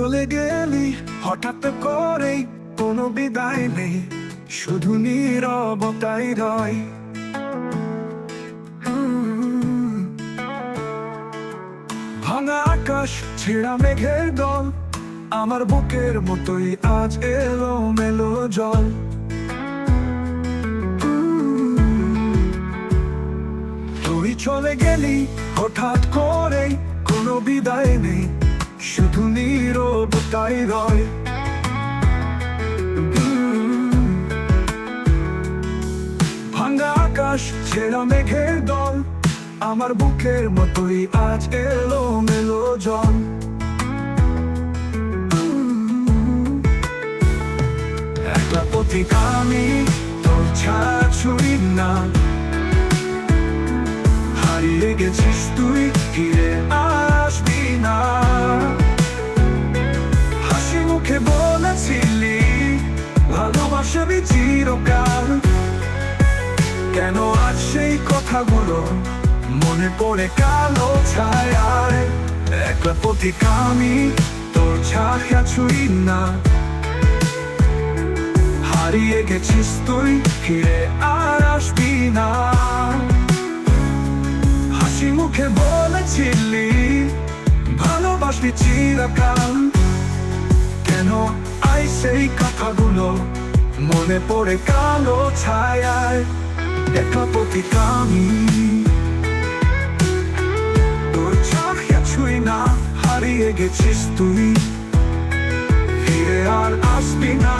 চলে গেলি, হঠাৎ করেই কোনো বিদায় নেই, শুধু নীরবতাই রয়। ভাঙা আকাশ, ছেঁড়া মেঘের দল, আমার বুকের মতোই আজ এলো মেলো জল। তুই চলে গেলি, হঠাৎ করে কোনো বিদায় নেই নীরবতাই রয়? উম, ভাঙা আকাশ ছেঁড়া মেঘের দল আমার বুকের মতোই আজ এলো মেলো জল একলা পথিক আমি তোর ছাড়া ছুরি না। হারিয়ে গেছিস তুই ফিরে ভালোবাসবি চিরকাল কেন আজ সেই কথাগুলো মনে পড়ে কালো ছায়ায়? একলা পথিক আমি, তোর ছাড়া ছুঁই না। হারিয়ে গেছিস তুই, ফিরে আর আসবি না। হাসি মুখে বলেছিলি, ভালোবাসবি চিরকাল। কেন আই সেই কথাগুলো মনে পড়ে কালো ছায়ায় দেখা পথিক আমি তোর ছুঁই না, হারিয়ে গেছিস তুই। ফিরে আর আসবি না,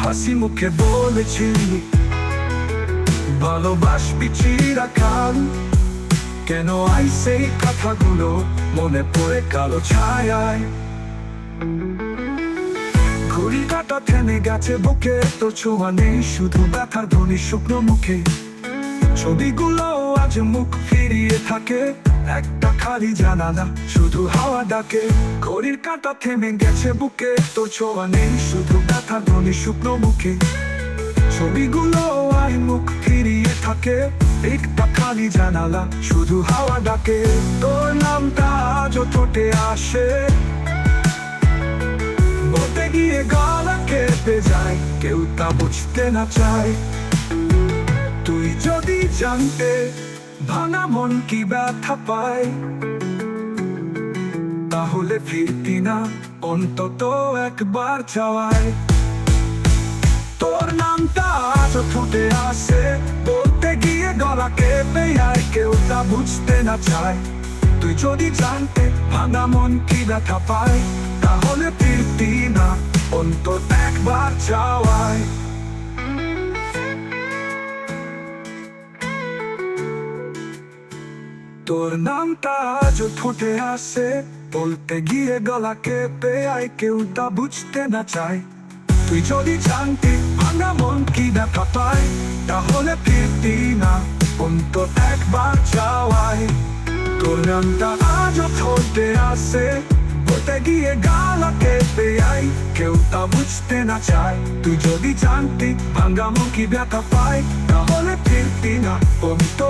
হাসি মুখে বলেছিলি ভালোবাসবি চিরাকাল, কেন আই সেই কথাগুলো মনে পড়ে কালো ছায়ায়? ঘড়ি কাটা থেমে গেছে, বুকে তো ছোঁয়া নেই, শুধু ব্যথার ধ্বনি শুকনো মুখে। ছবিগুলো আজ মুখ ফিরিয়ে থাকে, একটা খালি জানালা, শুধু হাওয়া ডাকে। ঘড়ির কাঁটা থেমে গেছে, বুকে তো ছোঁয়া নেই, শুধু ব্যথা ধ্বনি শুকনো মুখে। ছবিগুলো আই মুখ ফিরিয়ে থাকে, একটা খালি জানালা, শুধু হাওয়া ডাকে। তোর নামটা আজও আসে গিয়ে গলা কেঁপে যায় কেউ তা বুঝতে না চায় তুই যদি জানতে ভাঙা মন কি ব্যথা পায় তাহলে ফিরতি না অন্তত একবার চাওয়ায় তোর নামটা আজ ঠোঁটে আসে বলতে গিয়ে গলা কেঁপে যায় কেউ তা বুঝতে না চায় তুই যদি জানতে ভাঙা মন কি ব্যথা পায় তাহলে ফিরতি না, অন্তত একবার চাওয়ায় তোর নামটা আজ ঠোঁটে আসে, বলতে গিয়ে গলা কেঁপে আয়, কেউ তা বুঝতে না চায়। তুই যদি জানতি ভাঙা মন কি দেখা পায়, তাহলে ফিরতি না, অন্তত একবার চাওয়ায় তোর নামটা আজও ঠোঁটে আসে বলতে গিয়ে গালা কেঁপে আয় কেউ তা বুঝতে না চায়, তুই যদি জানতি ভাঙ্গামুখী ব্যথা পায়? তাহলে ফিরতি না চাই